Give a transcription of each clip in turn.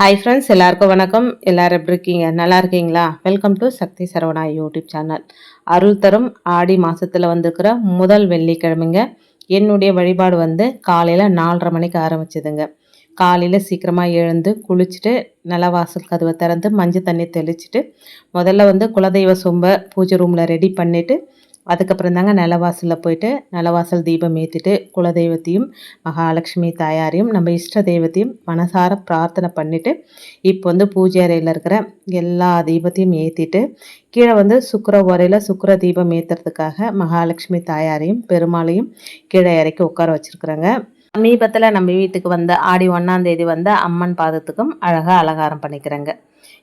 Hi friends எல்லாருக்கும் வணக்கம். எல்லாரும் எப்படி இருக்கீங்க? நல்லா இருக்கீங்களா? Welcome to Sakthi Saravana YouTube channel அருள் தரும் ஆடி மாதத்தில் வந்திருக்கிற முதல் வெள்ளிக்கிழமைங்க. என்னுடைய வழிபாடு வந்து காலையில் நாலரை மணிக்கு ஆரம்பிச்சதுங்க. காலையில் சீக்கிரமாக எழுந்து குளிச்சுட்டு நிலவாசல் கதவை திறந்து மஞ்சள் தண்ணி தெளிச்சுட்டு முதல்ல வந்து குலதெய்வ சொம்பை பூஜை ரூமில் ரெடி பண்ணிவிட்டு அதுக்கப்புறம் தாங்க நிலவாசலில் போயிட்டு நிலவாசல் தீபம் ஏற்றிட்டு குலதெய்வத்தையும் மகாலட்சுமி தாயாரையும் நம்ம இஷ்ட தெய்வத்தையும் மனசார பிரார்த்தனை பண்ணிவிட்டு இப்போ வந்து பூஜை அறையில் இருக்கிற எல்லா தீபத்தையும் ஏற்றிட்டு கீழே வந்து சுக்கர உரையில் சுக்கர தீபம் ஏற்றுறதுக்காக மகாலட்சுமி தாயாரையும் பெருமாளையும் கீழே இறக்கி உட்கார வச்சுருக்குறேங்க. சமீபத்தில் நம்ம வீட்டுக்கு வந்த ஆடி ஒன்றாம் தேதி வந்த அம்மன் பாதத்துக்கும் அழகாக அலங்காரம் பண்ணிக்கிறேங்க.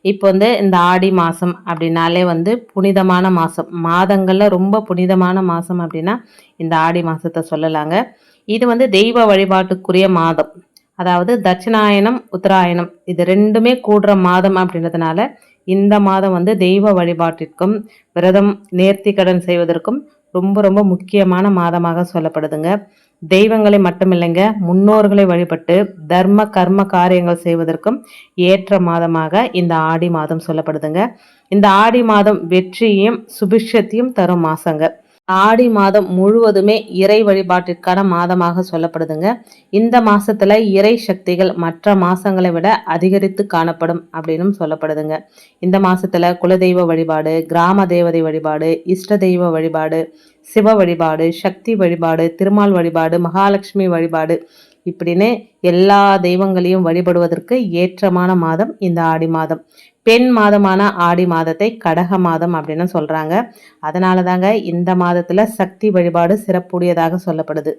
இப்போ வந்து இந்த ஆடி மாதம் அப்படின்னாலே வந்து புனிதமான மாதம் மாதங்களில் ரொம்ப புனிதமான மாதம் அப்படின்னா இந்த ஆடி மாதத்தை சொல்லலாங்க. இது வந்து தெய்வ வழிபாட்டுக்குரிய மாதம். அதாவது தட்சிணாயனம் உத்தராயணம் இது ரெண்டுமே கூடுற மாதம் அப்படின்றதுனால இந்த மாதம் வந்து தெய்வ வழிபாட்டிற்கும் விரதம் நேர்த்தி கடன் செய்வதற்கும் ரொம்ப ரொம்ப முக்கியமான மாதமாக சொல்லப்படுதுங்க. தெய்வங்களை மட்டுமில்லைங்க முன்னோர்களை வழிபட்டு தர்ம கர்ம காரியங்கள் செய்வதற்கும் ஏற்ற மாதமாக இந்த ஆடி மாதம் சொல்லப்படுதுங்க. இந்த ஆடி மாதம் வெற்றியையும் சுபிஷத்தையும் தரும் மாசங்க. ஆடி மாதம் முழுவதுமே இறை வழிபாட்டிற்கான மாதமாக சொல்லப்படுதுங்க. இந்த மாசத்துல இறை சக்திகள் மற்ற மாசங்களை விட அதிகரித்து காணப்படும் அப்படின்னு சொல்லப்படுதுங்க. இந்த மாசத்துல குலதெய்வ வழிபாடு கிராம தேவதை வழிபாடு இஷ்ட தெய்வ வழிபாடு சிவ வழிபாடு சக்தி வழிபாடு திருமால் வழிபாடு மகாலட்சுமி வழிபாடு இப்படின்னு எல்லா தெய்வங்களையும் வழிபடுவதற்கு ஏற்றமான மாதம் இந்த ஆடி மாதம். பெண் மாதமான ஆடி மாதத்தை கடக மாதம் அப்படின்னு சொல்கிறாங்க அதனால தாங்க இந்த மாதத்தில் சக்தி வழிபாடு சிறப்புடையதாக சொல்லப்படுது.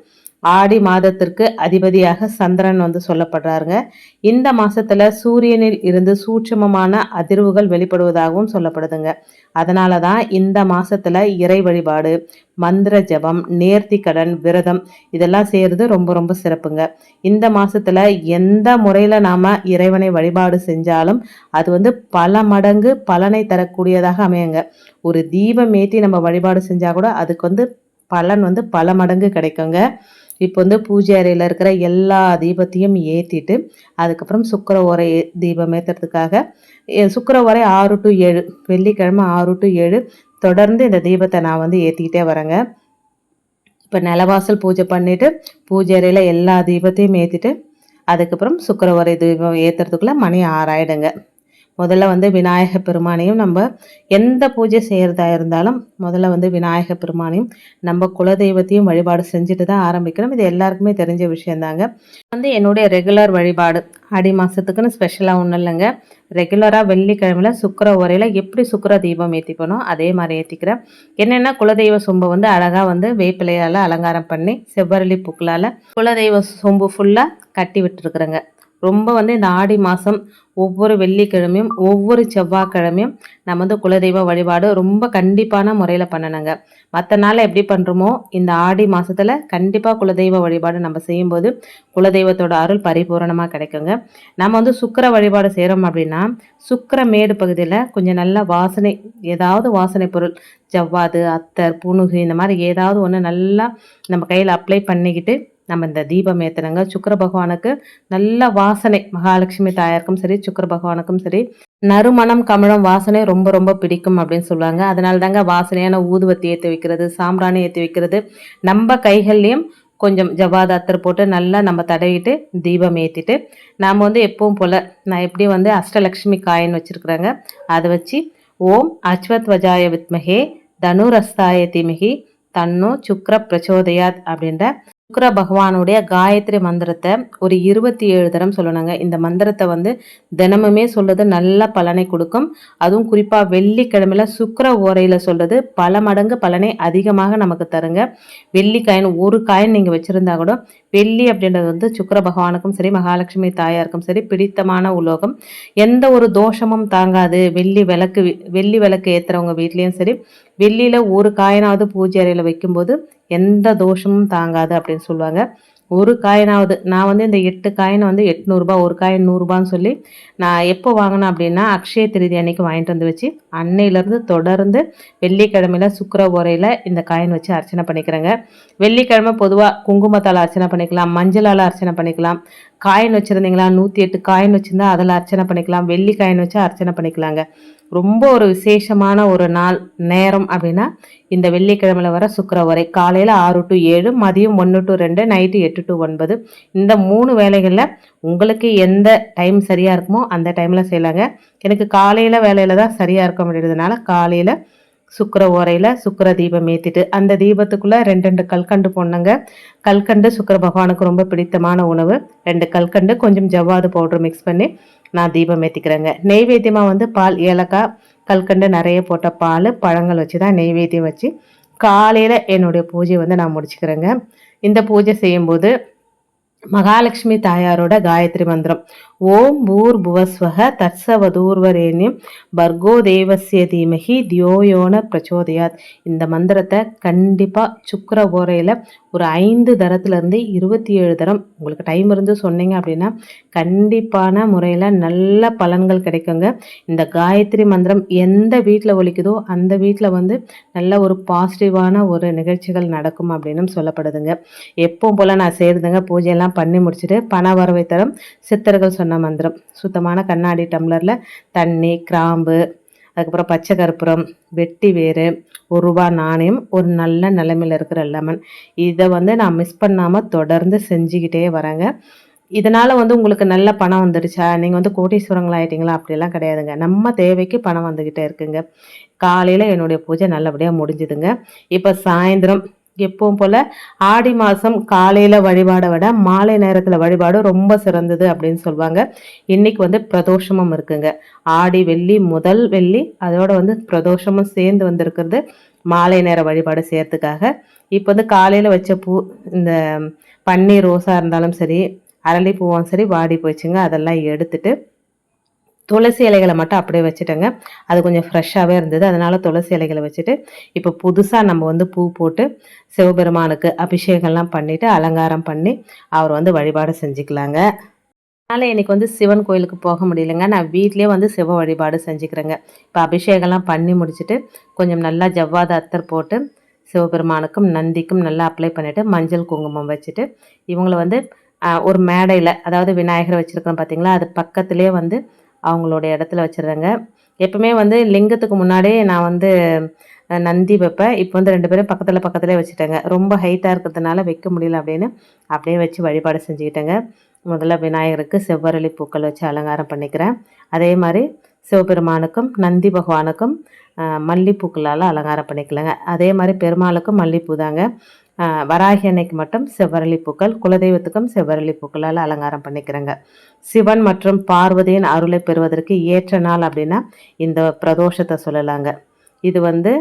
ஆடி மாதத்திற்கு அதிபதியாக சந்திரன் வந்து சொல்லப்படுறாருங்க. இந்த மாதத்தில் சூரியனில் இருந்து சூட்சமமான அதிர்வுகள் வெளிப்படுவதாகவும் சொல்லப்படுதுங்க. அதனால தான் இந்த மாதத்தில் இறை வழிபாடு மந்திர ஜபம் நேர்த்தி கடன் விரதம் இதெல்லாம் செய்கிறது ரொம்ப ரொம்ப சிறப்புங்க. இந்த மாதத்தில் எந்த முறையில் நாம் இறைவனை வழிபாடு செஞ்சாலும் அது வந்து பல மடங்கு பலனை தரக்கூடியதாக அமையுங்க. ஒரு தீபம் ஏற்றி நம்ம வழிபாடு செஞ்சால் கூட அதுக்கு வந்து பலன் வந்து பல மடங்கு கிடைக்குங்க. இப்போ வந்து பூஜை அறையில் இருக்கிற எல்லா தீபத்தையும் ஏற்றிட்டு அதுக்கப்புறம் சுக்கர உரை தீபம் ஏற்றுறதுக்காக சுக்கர உரை ஆறு டு ஏழு வெள்ளிக்கிழமை ஆறு டு ஏழு தொடர்ந்து இந்த தீபத்தை நான் வந்து ஏற்றிக்கிட்டே வரேங்க. இப்போ நிலவாசல் பூஜை பண்ணிவிட்டு பூஜை அறையில் எல்லா தீபத்தையும் ஏற்றிட்டு அதுக்கப்புறம் சுக்கர உரை தீபம் ஏற்றுறதுக்குள்ளே மணி ஆறாயிடுங்க. முதல்ல வந்து விநாயக பெருமானையும் நம்ம எந்த பூஜை செய்கிறதா இருந்தாலும் முதல்ல வந்து விநாயக பெருமானையும் நம்ம குலதெய்வத்தையும் வழிபாடு செஞ்சுட்டு தான் ஆரம்பிக்கிறோம் இது எல்லாருக்குமே தெரிஞ்ச விஷயந்தாங்க. வந்து என்னுடைய ரெகுலர் வழிபாடு. அடி மாதத்துக்குன்னு ஸ்பெஷலாக ஒன்றும் இல்லைங்க. ரெகுலராக வெள்ளிக்கிழமையில் சுக்கர உரையில் எப்படி சுக்கர தீபம் ஏற்றிப்பனோ அதே மாதிரி ஏற்றிக்கிறேன் என்னென்னா குலதெய்வ சொம்பு வந்து அழகாக வந்து வேப்பிலையால் அலங்காரம் பண்ணி செவ்வரளி பூக்களால் குலதெய்வ சொம்பு ஃபுல்லாக கட்டி விட்டுருக்குறேங்க. ரொம்ப வந்து இந்த ஆடி மாதம் ஒவ்வொரு வெள்ளிக்கிழமையும் ஒவ்வொரு செவ்வாய்க்கிழமையும் நம்ம வந்து குலதெய்வ வழிபாடு ரொம்ப கண்டிப்பான முறையில் பண்ணணுங்க. மற்ற நாளில் எப்படி பண்ணுறோமோ இந்த ஆடி மாதத்தில் கண்டிப்பாக குலதெய்வ வழிபாடு நம்ம செய்யும்போது குலதெய்வத்தோட அருள் பரிபூரணமாக கிடைக்குங்க. நம்ம வந்து சுக்கர வழிபாடு செய்கிறோம் அப்படின்னா சுக்கர மேடு பகுதியில் கொஞ்சம் நல்ல வாசனை ஏதாவது வாசனை பொருள் ஜவ்வாது அத்தர் புணுகு இந்த மாதிரி ஏதாவது ஒன்று நல்லா நம்ம கையில் அப்ளை பண்ணிக்கிட்டு நம்ம இந்த தீபம் ஏற்றுனங்க சுக்கர பகவானுக்கு நல்ல வாசனை. மகாலட்சுமி தாயாருக்கும் சரி சுக்கர பகவானுக்கும் சரி நறுமணம் கமலம் வாசனை ரொம்ப ரொம்ப பிடிக்கும் அப்படின்னு சொல்லுவாங்க. அதனால தாங்க வாசனையான ஊதுவத்தி ஏற்றி வைக்கிறது சாம்பிராணி ஏற்றி வைக்கிறது. நம்ம கைகள்லையும் கொஞ்சம் ஜவாத அத்தர் போட்டு நல்லா நம்ம தடவிட்டு தீபம் ஏற்றிட்டு நாம் வந்து எப்பவும் போல் நான் எப்படி வந்து அஷ்டலக்ஷ்மி காயின் வச்சுருக்குறாங்க. அதை வச்சு ஓம் அஸ்வத் வஜாய வித்மகே தனுரஸ்தாய திமிகி தன்னோ சுக்ர பிரச்சோதயாத் அப்படின்ற சுக்கர பகவானுடைய காயத்ரி மந்திரத்தை ஒரு இருபத்தி ஏழு தரம் சொல்லணுங்க. இந்த மந்திரத்தை வந்து தினமுமே சொல்றது நல்ல பலனை கொடுக்கும். அதுவும் குறிப்பாக வெள்ளிக்கிழமையில சுக்கர ஓரையில் சொல்றது பல மடங்கு பலனை அதிகமாக நமக்கு தருங்க. வெள்ளி காயின் ஒரு காயின் நீங்கள் வச்சுருந்தா கூட வெள்ளி அப்படின்றது வந்து சுக்கர பகவானுக்கும் சரி மகாலட்சுமி தாயாருக்கும் சரி பிடித்தமான உலோகம். எந்த ஒரு தோஷமும் தாங்காது. வெள்ளி விளக்கு வெள்ளி விளக்கு ஏற்றுறவங்க வீட்லேயும் சரி வெள்ளியில் ஒரு காயினாவது பூஜை அறையில் வைக்கும்போது எந்த தோஷமும் தாங்காது அப்படின்னு சொல்லுவாங்க. ஒரு காயினாவது நான் வந்து இந்த எட்டு காயினை வந்து எட்நூறுபா ஒரு காயின் நூறுரூபான்னு சொல்லி நான் எப்போ வாங்கினேன் அப்படின்னா அக்ஷய திருதி அன்னைக்கு வாங்கிட்டு வந்து வச்சு அன்னையிலேருந்து தொடர்ந்து வெள்ளிக்கிழமையில் சுக்கர உரையில் இந்த காயின் வச்சு அர்ச்சனை பண்ணிக்கிறேங்க. வெள்ளிக்கிழமை பொதுவாக குங்குமத்தால் அர்ச்சனை பண்ணிக்கலாம் மஞ்சளால் அர்ச்சனை பண்ணிக்கலாம். காயின் வச்சுருந்தீங்களா? நூற்றி எட்டு காயின் வச்சுருந்தா அதில் அர்ச்சனை பண்ணிக்கலாம். வெள்ளி காயின் வச்சு அர்ச்சனை பண்ணிக்கலாங்க. ரொம்ப ஒரு விசேஷமான ஒரு நாள் நேரம் அப்படின்னா இந்த வெள்ளிக்கிழமையில் வர சுக்கரவரை. காலையில் ஆறு டு ஏழு மதியம் ஒன்று டு ரெண்டு நைட்டு எட்டு டு ஒன்பது. இந்த மூணு வேலைகளில் உங்களுக்கு எந்த டைம் சரியாக இருக்குமோ அந்த டைமில் செய்யலாங்க. எனக்கு காலையில் வேலையில் தான் சரியாக இருக்கும் அப்படின்றதுனால காலையில் சுக்கர ஓரையில் சுக்கர தீபம் ஏற்றிட்டு அந்த தீபத்துக்குள்ளே ரெண்டு ரெண்டு கல்கண்டு போடணுங்க. கல்கண்டு சுக்கர பகவானுக்கு ரொம்ப பிடித்தமான உணவு. ரெண்டு கல்கண்டு கொஞ்சம் ஜவ்வாது பவுடர் மிக்ஸ் பண்ணி நான் தீபம் ஏற்றிக்கிறேங்க நெய்வேத்தியமாக வந்து பால் ஏலக்காய் கல்கண்டு நிறைய போட்ட பால் பழங்கள் வச்சு தான் நெய்வேத்தியம் வச்சு காலையில் என்னுடைய பூஜையை வந்து நான் முடிச்சுக்கிறேங்க. இந்த பூஜை செய்யும்போது மகாலட்சுமி தாயாரோட காயத்ரி மந்திரம். ஓம் பூர் புவஸ்வக தத்சவதூர்வரேண்யம் பர்கோ தேவசிய தீமகி தியோயோன பிரச்சோதயாத். இந்த மந்திரத்தை கண்டிப்பாக சுக்கர ஓரையில் ஒரு ஐந்து தரத்துலேருந்து இருபத்தி ஏழு தரம் உங்களுக்கு டைம் இருந்து சொன்னீங்க அப்படின்னா கண்டிப்பான முறையில் நல்ல பலன்கள் கிடைக்குங்க. இந்த காயத்ரி மந்திரம் எந்த வீட்டில் ஒழிக்குதோ அந்த வீட்டில் வந்து நல்ல ஒரு பாசிட்டிவான ஒரு நிகழ்ச்சிகள் நடக்கும் அப்படின்னு சொல்லப்படுதுங்க. எப்போ போல் நான் செய்கிறதுங்க பூஜையெல்லாம் பண்ணி முடிச்சுட்டு பண வரவை தரம். சித்தர்கள் சொன்ன மந்திரம். சுத்தமான கண்ணாடி டம்ளரில் தண்ணி கிராம்பு அதுக்கப்புறம் பச்சை கற்பூரம் வெட்டி வேறு ஒரு ரூபா நாணயம் ஒரு நல்ல நிலைமையில் இருக்கிற லெமன். இதை வந்து நான் மிஸ் பண்ணாமல் தொடர்ந்து செஞ்சுக்கிட்டே வரேங்க. இதனால் வந்து உங்களுக்கு நல்ல பணம் வந்துடுச்சா? நீங்கள் வந்து கோட்டீஸ்வரங்களாயிட்டீங்களா அப்படிலாம் கிடையாதுங்க. நம்ம தேவைக்கு பணம் வந்துக்கிட்டே இருக்குங்க. காலையில் என்னுடைய பூஜை நல்லபடியாக முடிஞ்சுதுங்க. இப்போ சாயந்தரம் எப்பவும் போல் ஆடி மாதம் காலையில் வழிபாடை விட மாலை நேரத்தில் வழிபாடு ரொம்ப சிறந்தது அப்படின்னு சொல்லுவாங்க இன்றைக்கி வந்து பிரதோஷமும் இருக்குங்க. ஆடி வெள்ளி முதல் வெள்ளி அதோட வந்து பிரதோஷமும் சேர்ந்து வந்திருக்கிறது மாலை நேர வழிபாடு செய்யறதுக்காக. இப்போ வந்து காலையில் வச்ச பூ இந்த பன்னீர் ரோஸாக இருந்தாலும் சரி அரளி பூவும் சரி வாடி போச்சுங்க அதெல்லாம் எடுத்துட்டு துளசி இலைகளை மட்டும் அப்படியே வச்சுட்டேங்க. அது கொஞ்சம் ஃப்ரெஷ்ஷாகவே இருந்தது. அதனால் துளசி இலைகளை வச்சுட்டு இப்போ புதுசாக நம்ம வந்து பூ போட்டு சிவபெருமானுக்கு அபிஷேகம்லாம் பண்ணிவிட்டு அலங்காரம் பண்ணி அவர் வந்து வழிபாடு செஞ்சுக்கலாங்க. அதனால் இன்றைக்கி வந்து சிவன் கோயிலுக்கு போக முடியலைங்க. நான் வீட்லேயே வந்து சிவ வழிபாடு செஞ்சுக்கிறேங்க. இப்போ அபிஷேகம்லாம் பண்ணி முடிச்சுட்டு கொஞ்சம் நல்லா ஜவ்வாத அத்தர் போட்டு சிவபெருமானுக்கும் நந்திக்கும் நல்லா அப்ளை பண்ணிவிட்டு மஞ்சள் குங்குமம் வச்சுட்டு இவங்களை வந்து ஒரு மேடையில் அதாவது விநாயகரை வச்சுருக்கோம் பார்த்தீங்களா அது பக்கத்துலேயே வந்து அவங்களோட இடத்துல வச்சிடுறேங்க. எப்பவுமே வந்து லிங்கத்துக்கு முன்னாடியே நான் வந்து நந்தி வைப்பேன். இப்போ வந்து ரெண்டு பேரும் பக்கத்தில் பக்கத்துலேயே வச்சுட்டேங்க. ரொம்ப ஹைட்டாக இருக்கிறதுனால வைக்க முடியல அப்படின்னு அப்படியே வச்சு வழிபாடு செஞ்சுக்கிட்டேங்க. முதல்ல விநாயகருக்கு செவ்வரளி பூக்கள் வச்சு அலங்காரம் பண்ணிக்கிறேன். அதே மாதிரி சிவபெருமானுக்கும் நந்தி பகவானுக்கும் மல்லிப்பூக்களால் அலங்காரம் பண்ணிக்கலாங்க. அதே மாதிரி பெருமாளுக்கும் மல்லிப்பூ தாங்க. வராகி அன்னைக்கு மட்டும் செவ்வரளி பூக்கள் குலதெய்வத்துக்கும் செவ்வரளி பூக்களால் அலங்காரம் பண்ணிக்கிறேங்க. சிவன் மற்றும் பார்வதியின் அருளை பெறுவதற்கு ஏற்ற நாள் அப்படின்னா இந்த பிரதோஷத்தை சொல்லலாங்க. இது வந்து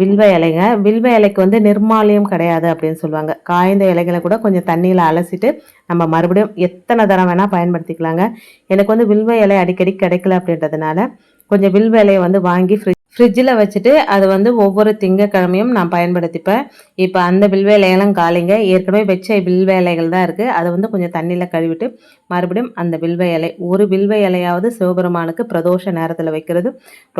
வில்வ இலைங்க. வில்வ இலைக்கு வந்து நிர்மாலியம் கிடையாது அப்படின்னு சொல்லுவாங்க. காய்ந்த இலைகளை கூட கொஞ்சம் தண்ணியில் அலசிட்டு நம்ம மறுபடியும் எத்தனை தரம் வேணால் பயன்படுத்திக்கலாங்க. எனக்கு வந்து வில்வ இலை அடிக்கடி கிடைக்கல அப்படின்றதுனால கொஞ்சம் வில்வ இலையை வந்து வாங்கி ஃப்ரிட்ஜ் ஃப்ரிட்ஜில் வச்சுட்டு அது வந்து ஒவ்வொரு திங்கக்கிழமையும் நான் பயன்படுத்திப்பேன். இப்போ அந்த வில்வேலையெல்லாம் காலிங்க. ஏற்கனவே வச்ச வில்வேலைகள் தான் இருக்குது அதை வந்து கொஞ்சம் தண்ணியில் கழுவிட்டு மறுபடியும் அந்த வில்வ இலை ஒரு வில்வ இலையாவது சிவபெருமானுக்கு பிரதோஷ நேரத்தில் வைக்கிறது.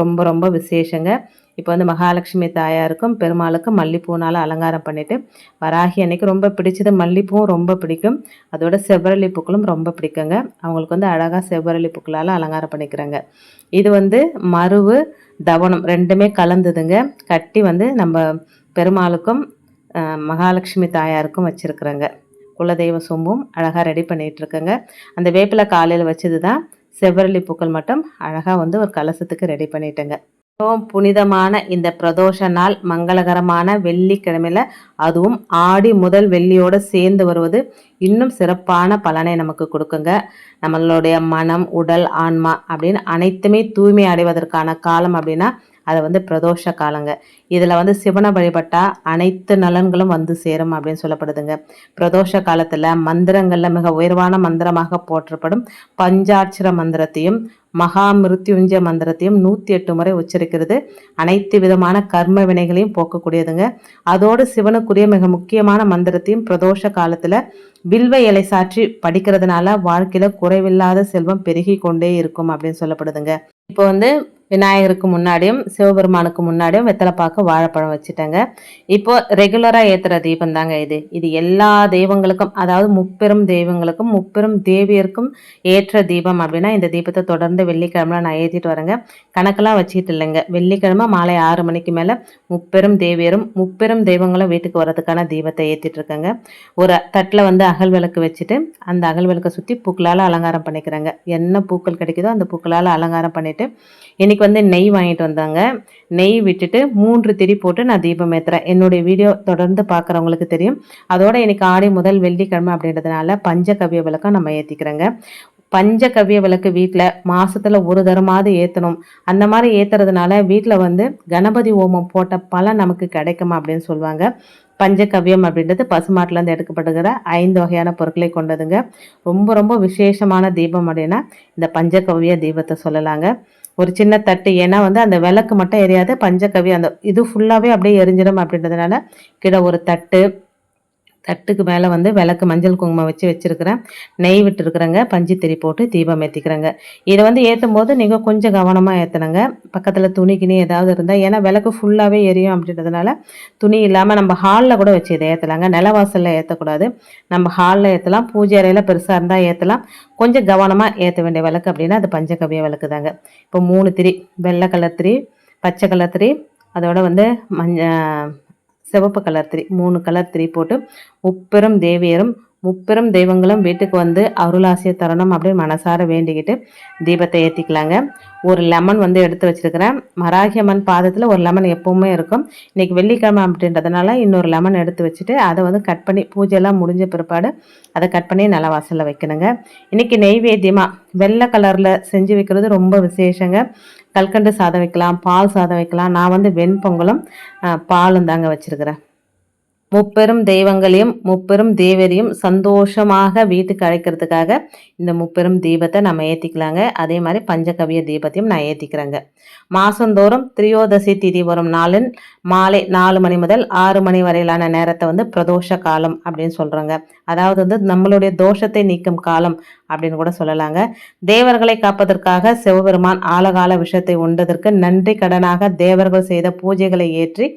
ரொம்ப ரொம்ப விசேஷங்க. இப்போ வந்து மகாலட்சுமி தாயாருக்கும் பெருமாளுக்கும் மல்லிப்பூனால் அலங்காரம் பண்ணிவிட்டு வராகி அன்னைக்கு ரொம்ப பிடிச்சது மல்லிப்பூவும் ரொம்ப பிடிக்கும். அதோட செவ்வரளி பூக்களும் ரொம்ப பிடிக்குங்க. அவங்களுக்கு வந்து அழகாக செவ்வரளி பூக்களால் அலங்காரம் பண்ணிக்கிறாங்க. இது வந்து மருவு தவனம் ரெண்டுமே கலந்ததுங்க. கட்டி வந்து நம்ம பெருமாளுக்கும் மகாலட்சுமி தாயாருக்கும் வச்சுருக்குறேங்க. குலதெய்வ சொம்பும் அழகாக ரெடி பண்ணிகிட்ருக்கேங்க அந்த வேப்பிலை காலையில் வச்சது தான் செவ்வரளி பூக்கள் மட்டும் அழகாக வந்து ஒரு கலசத்துக்கு ரெடி பண்ணிட்டேங்க. மிகவும் புனிதமான இந்த பிரதோஷ நாள் மங்களகரமான வெள்ளிக்கிழமையில் அதுவும் ஆடி முதல் வெள்ளியோடு சேர்ந்து வருவது இன்னும் சிறப்பான பலனை நமக்கு கொடுக்குங்க. நம்மளுடைய மனம் உடல் ஆன்மா அப்படின்னு அனைத்துமே தூய்மை அடைவதற்கான காலம் அப்படின்னா அதை வந்து பிரதோஷ காலங்க. இதில் வந்து சிவனை வழிபட்டால் அனைத்து நலன்களும் வந்து சேரும் அப்படின்னு சொல்லப்படுதுங்க. பிரதோஷ காலத்தில் மந்திரங்களில் மிக உயர்வான மந்திரமாக போற்றப்படும் பஞ்சாட்சர மந்திரத்தையும் மகா மிருத்யுஞ்ச மந்திரத்தையும் நூற்றி எட்டு முறை உச்சரிக்கிறது. அனைத்து விதமான கர்ம வினைகளையும் போக்கக்கூடியதுங்க. அதோடு சிவனுக்குரிய மிக முக்கியமான மந்திரத்தையும் பிரதோஷ காலத்தில் வில்வ இலை சாற்றி படிக்கிறதுனால வாழ்க்கையில் குறைவில்லாத செல்வம் பெருகி கொண்டே இருக்கும் அப்படின்னு சொல்லப்படுதுங்க. இப்போ வந்து விநாயகருக்கு முன்னாடியும் சிவபெருமானுக்கு முன்னாடியும் வெத்தலைப்பாக்கு வாழைப்பழம் வச்சுட்டேங்க. இப்போ ரெகுலராக ஏற்றுற தீபம் தாங்க இது. இது எல்லா தெய்வங்களுக்கும் அதாவது முப்பெரும் தெய்வங்களுக்கும் முப்பெரும் தேவியருக்கும் ஏற்ற தீபம் அப்படின்னா இந்த தீபத்தை தொடர்ந்து வெள்ளிக்கிழமை நான் ஏற்றிட்டு வரேங்க. கணக்கெல்லாம் வச்சுக்கிட்டு இல்லைங்க. வெள்ளிக்கிழமை மாலை ஆறு மணிக்கு மேலே முப்பெரும் தேவியரும் முப்பெரும் தெய்வங்களும் வீட்டுக்கு வரதுக்கான தீபத்தை ஏற்றிட்டு இருக்கேங்க. ஒரு தட்டில் வந்து அகல் விளக்கு வச்சுட்டு அந்த அகல் விளக்கை சுற்றி பூக்களால் அலங்காரம் பண்ணிக்கிறேங்க. என்ன பூக்கள் கிடைக்குதோ அந்த பூக்களால் அலங்காரம் பண்ணிவிட்டு இன்றைக்கி வந்து நெய் வாங்கிட்டு வந்தாங்க. நெய் விட்டுட்டு மூன்று திரி போட்டு நான் தீபம் ஏற்றுறேன் என்னுடைய வீடியோ தொடர்ந்து பார்க்குறவங்களுக்கு தெரியும். அதோட இன்னைக்கு ஆடி முதல் வெள்ளிக்கிழமை அப்படின்றதுனால பஞ்சகவிய விளக்கம் நம்ம ஏற்றிக்கிறோங்க பஞ்சகவிய விளக்கு வீட்டில் மாதத்தில் ஒரு தரமாவது ஏற்றணும் அந்த மாதிரி ஏற்றுறதுனால வீட்டில் வந்து கணபதி ஓமம் போட்ட பலன் நமக்கு கிடைக்குமா அப்படின்னு சொல்லுவாங்க. பஞ்சகவ்யம் அப்படின்றது பசுமாட்டிலேருந்து எடுக்கப்படுகிற ஐந்து வகையான பொருட்களை கொண்டதுங்க. ரொம்ப ரொம்ப விசேஷமான தீபம் அப்படின்னா இந்த பஞ்சகவ்ய தீபத்தை சொல்லலாங்க. ஒரு சின்ன தட்டு. ஏன்னா வந்து அந்த விளக்கு மட்டும் எரியாது பஞ்சக்கவி அந்த இது ஃபுல்லாகவே அப்படியே எரிஞ்சிடும் அப்படின்றதுனால கீழே ஒரு தட்டு தட்டுக்கு மேலே வந்து விளக்கு மஞ்சள் குங்குமம் வச்சு வச்சுருக்கிறேன். நெய் விட்டுருக்குறேங்க. பஞ்சு திரி போட்டு தீபம் ஏற்றிக்கிறேங்க இதை வந்து ஏற்றும் போது நீங்கள் கொஞ்சம் கவனமாக ஏற்றணுங்க பக்கத்தில் துணி கிணி ஏதாவது இருந்தால் ஏன்னா விளக்கு ஃபுல்லாகவே எரியும் அப்படின்றதுனால துணி இல்லாமல் நம்ம ஹாலில் கூட வச்சு இதை ஏற்றலாங்க நிலவாசலில் ஏற்றக்கூடாது நம்ம ஹாலில் ஏற்றலாம் பூஜை அறையில் பெருசாக இருந்தால் ஏற்றலாம் கொஞ்சம் கவனமாக ஏற்ற வேண்டிய விளக்கு அப்படின்னா அது பஞ்சகவிய விளக்கு தாங்க இப்போ மூணு திரி வெள்ளை கலர் திரி பச்சை கலர் திரி அதோட வந்து மஞ்ச சிவப்பு கலர் திரி மூணு கலர் திரி போட்டு உப்பரும் தேவியரும் முப்பெரும் தெய்வங்களும் வீட்டுக்கு வந்து அருளாசிய தரணும் அப்படியே மனசார வேண்டிக்கிட்டு தீபத்தை ஏற்றிக்கலாங்க ஒரு லெமன் வந்து எடுத்து வச்சுருக்கிறேன். மராகியம்மன் பாதத்தில் ஒரு லெமன் எப்போவுமே இருக்கும். இன்றைக்கி வெள்ளிக்கிழமை அப்படின்றதுனால இன்னொரு லெமன் எடுத்து வச்சுட்டு அதை வந்து கட் பண்ணி பூஜையெல்லாம் முடிஞ்ச பிற்பாடு அதை கட் பண்ணி நல்ல வாசலில் வைக்கணுங்க. இன்றைக்கி நெய்வேத்தியமாக வெள்ளை கலரில் செஞ்சு வைக்கிறது ரொம்ப விசேஷங்க. கல்கண்டு சாதம் வைக்கலாம் பால் சாதம் வைக்கலாம். நான் வந்து வெண்பொங்கலும் பாலும் தாங்க வச்சுருக்கிறேன். முப்பெரும் தெய்வங்களையும் முப்பெரும் தேவரையும் சந்தோஷமாக வீட்டுக்கு அழைக்கிறதுக்காக இந்த முப்பெரும் தீபத்தை நம்ம ஏற்றிக்கலாங்க அதே மாதிரி பஞ்சகவிய தீபத்தையும் நான் ஏற்றிக்கிறேங்க மாதந்தோறும் திரியோதசி திதி வரும் நாளின் மாலை நாலு மணி முதல் ஆறு மணி வரையிலான நேரத்தை வந்து பிரதோஷ காலம் அப்படின்னு சொல்கிறாங்க அதாவது வந்து நம்மளுடைய தோஷத்தை நீக்கும் காலம் அப்படின்னு கூட சொல்லலாங்க. தேவர்களை காப்பதற்காக சிவபெருமான் ஆழகால விஷயத்தை உண்டதற்கு நன்றி கடனாக தேவர்கள் செய்த பூஜைகளை ஏற்றி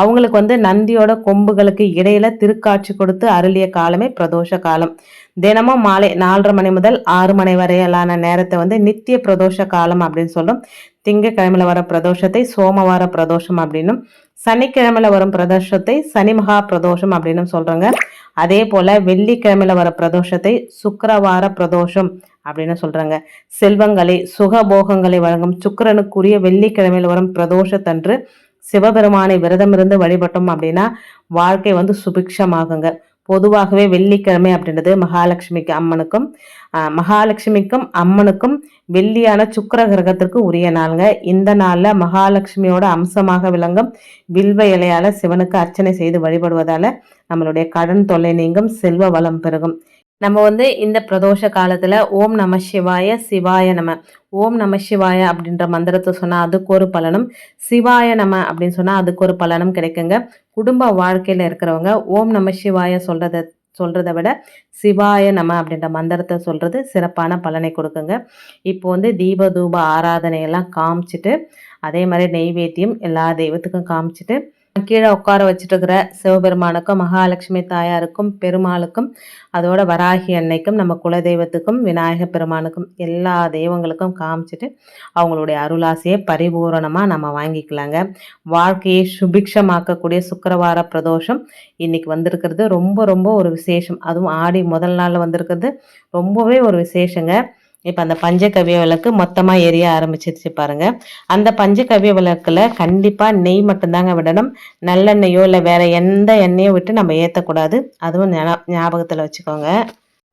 அவங்களுக்கு வந்து நந்தியோட கொம்புகளுக்கு இடையில திருக்காட்சி கொடுத்து அருளிய காலமே பிரதோஷ காலம். தினமும் மாலை நாலரை மணி முதல் ஆறு மணி வரையிலான நேரத்தை வந்து நித்திய பிரதோஷ காலம் அப்படின்னு சொல்லும் திங்கக்கிழமையில் வர பிரதோஷத்தை சோமவார பிரதோஷம் அப்படின்னும் சனிக்கிழமையில் வரும் பிரதோஷத்தை சனி மகா பிரதோஷம் அப்படின்னு சொல்கிறாங்க அதே போல வெள்ளிக்கிழமையில் வர பிரதோஷத்தை சுக்கரவார பிரதோஷம் அப்படின்னு சொல்கிறாங்க செல்வங்களை சுகபோகங்களை வழங்கும் சுக்கரனுக்குரிய வெள்ளிக்கிழமையில் வரும் பிரதோஷத்தன்று சிவபெருமானை விரதமிருந்து வழிபட்டோம் அப்படின்னா வாழ்க்கை வந்து சுபிக்ஷமாகுங்க. பொதுவாகவே வெள்ளிக்கிழமை அப்படின்றது மகாலட்சுமிக்கு அம்மனுக்கும் மகாலட்சுமிக்கும் அம்மனுக்கும் வெள்ளியான சுக்கர கிரகத்திற்கு உரிய நாளுங்க. இந்த நாளில் மகாலட்சுமியோட அம்சமாக விளங்கும் வில்வ இலையால் சிவனுக்கு அர்ச்சனை செய்து வழிபடுவதால் நம்மளுடைய கடன் தொல்லை நீங்கும் செல்வ வளம் பெருகும். நம்ம வந்து இந்த பிரதோஷ காலத்தில் ஓம் நம சிவாய சிவாய நம. ஓம் நம சிவாய அப்படின்ற மந்திரத்தை சொன்னால் அதுக்கு ஒரு பலனும் சிவாய நம அப்படின்னு சொன்னால் அதுக்கு ஒரு பலனும் கிடைக்குங்க. குடும்ப வாழ்க்கையில் இருக்கிறவங்க ஓம் நம சிவாய சொல்கிறத சொல்கிறத விட சிவாய நம அப்படின்ற மந்திரத்தை சொல்கிறது சிறப்பான பலனை கொடுக்குங்க. இப்போ வந்து தீப தூப ஆராதனையெல்லாம் காமிச்சிட்டு அதே மாதிரி நெய்வேத்தியம் எல்லா தெய்வத்துக்கும் காமிச்சிட்டு கீழே உட்கார வச்சுட்டு சிவபெருமானுக்கும் மகாலட்சுமி தாயாருக்கும் பெருமாளுக்கும் அதோட வராகி அன்னைக்கும் நம்ம குலதெய்வத்துக்கும் விநாயக பெருமானுக்கும் எல்லா தெய்வங்களுக்கும் காமிச்சிட்டு அவங்களுடைய அருளாசையை பரிபூரணமாக நம்ம வாங்கிக்கலாங்க. வாழ்க்கையை சுபிக்ஷமாக்கக்கூடிய சுக்கரவார பிரதோஷம் இன்றைக்கி வந்திருக்கிறது. ரொம்ப ரொம்ப ஒரு விசேஷம். அதுவும் ஆடி முதல் நாள் வந்திருக்கிறது. ரொம்பவே ஒரு விசேஷங்க. இப்போ அந்த பஞ்சகவிய விளக்கு மொத்தமாக எரிய ஆரம்பிச்சிருச்சு பாருங்கள் அந்த பஞ்சகவிய விளக்கில் கண்டிப்பாக நெய் மட்டும்தாங்க விடணும். நல்லெண்ணெயோ இல்லை வேறு எந்த எண்ணெயோ விட்டு நம்ம ஏற்றக்கூடாது அதுவும் ஞாபகத்தில் வச்சுக்கோங்க.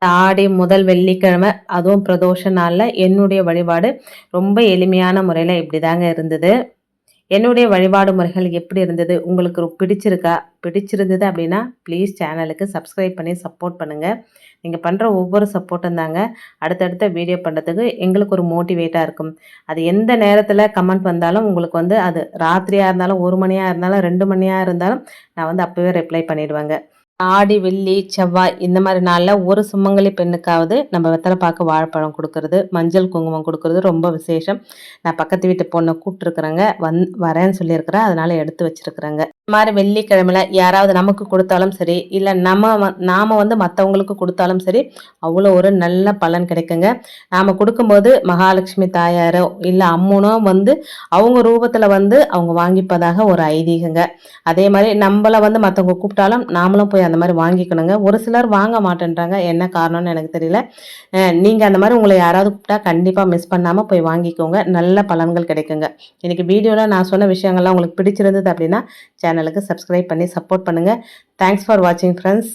ஆடி முதல் வெள்ளிக்கிழமை அதுவும் பிரதோஷ நாளில் என்னுடைய வழிபாடு ரொம்ப எளிமையான முறையில் இப்படி தாங்க இருந்தது. என்னுடைய வழிபாடு முறைகள் எப்படி இருந்தது? உங்களுக்கு பிடிச்சிருக்கா? பிடிச்சிருந்தது அப்படின்னா ப்ளீஸ் சேனலுக்கு சப்ஸ்கிரைப் பண்ணி சப்போர்ட் பண்ணுங்கள் நீங்கள் பண்ணுற ஒவ்வொரு சப்போர்ட்டும் தாங்க. அடுத்தடுத்த வீடியோ பண்ணுறதுக்கு எங்களுக்கு ஒரு மோட்டிவேட்டாக இருக்கும். அது எந்த நேரத்தில் கமெண்ட் வந்தாலும் உங்களுக்கு வந்து அது ராத்திரியாக இருந்தாலும் ஒரு மணியாக இருந்தாலும் ரெண்டு மணியாக இருந்தாலும் நான் வந்து அப்போவே ரிப்ளை பண்ணிடுவேங்க. ஆடி வெள்ளி செவ்வாய் இந்த மாதிரி நாளில் ஒரு சுமங்கலி பெண்ணுக்காவது நம்ம வெத்தலை பார்க்க வாழைப்பழம் கொடுக்கறது மஞ்சள் குங்குமம் கொடுக்கறது ரொம்ப விசேஷம். நான் பக்கத்து வீட்டு பொண்ணை கூப்பிட்டுருக்குறேங்க. வந் வரேன்னு சொல்லியிருக்கிறேன். அதனால் எடுத்து வச்சுருக்குறேங்க. மாதிரி வெள்ளிக்கிழமையில யாராவது நமக்கு கொடுத்தாலும் சரி இல்லை நம்ம வ- நாம வந்து மற்றவங்களுக்கு கொடுத்தாலும் சரி அவ்வளோ ஒரு நல்ல பலன் கிடைக்குங்க. நாம் கொடுக்கும்போது மகாலட்சுமி தாயாரோ இல்லை அம்மனோ வந்து அவங்க ரூபத்தில் வந்து அவங்க வாங்கிப்பதாக ஒரு ஐதீகங்க. அதே மாதிரி நம்மளை வந்து மற்றவங்க கூப்பிட்டாலும் நாமளும் போய் அந்த மாதிரி வாங்கிக்கணுங்க. ஒரு சிலர் வாங்க மாட்டேன்றாங்க. என்ன காரணம்னு எனக்கு தெரியல. நீங்கள் அந்த மாதிரி உங்களை யாராவது கூப்பிட்டா கண்டிப்பாக மிஸ் பண்ணாமல் போய் வாங்கிக்கோங்க. நல்ல பலன்கள் கிடைக்குங்க. இன்னைக்கு வீடியோவில் நான் சொன்ன விஷயங்கள்லாம் உங்களுக்கு பிடிச்சிருந்தது அப்படின்னா சேனலுக்கு சப்ஸ்கிரைப் பண்ணி சப்போர்ட் பண்ணுங்கள் தேங்க்ஸ் ஃபார் வாட்சிங் ஃப்ரெண்ட்ஸ்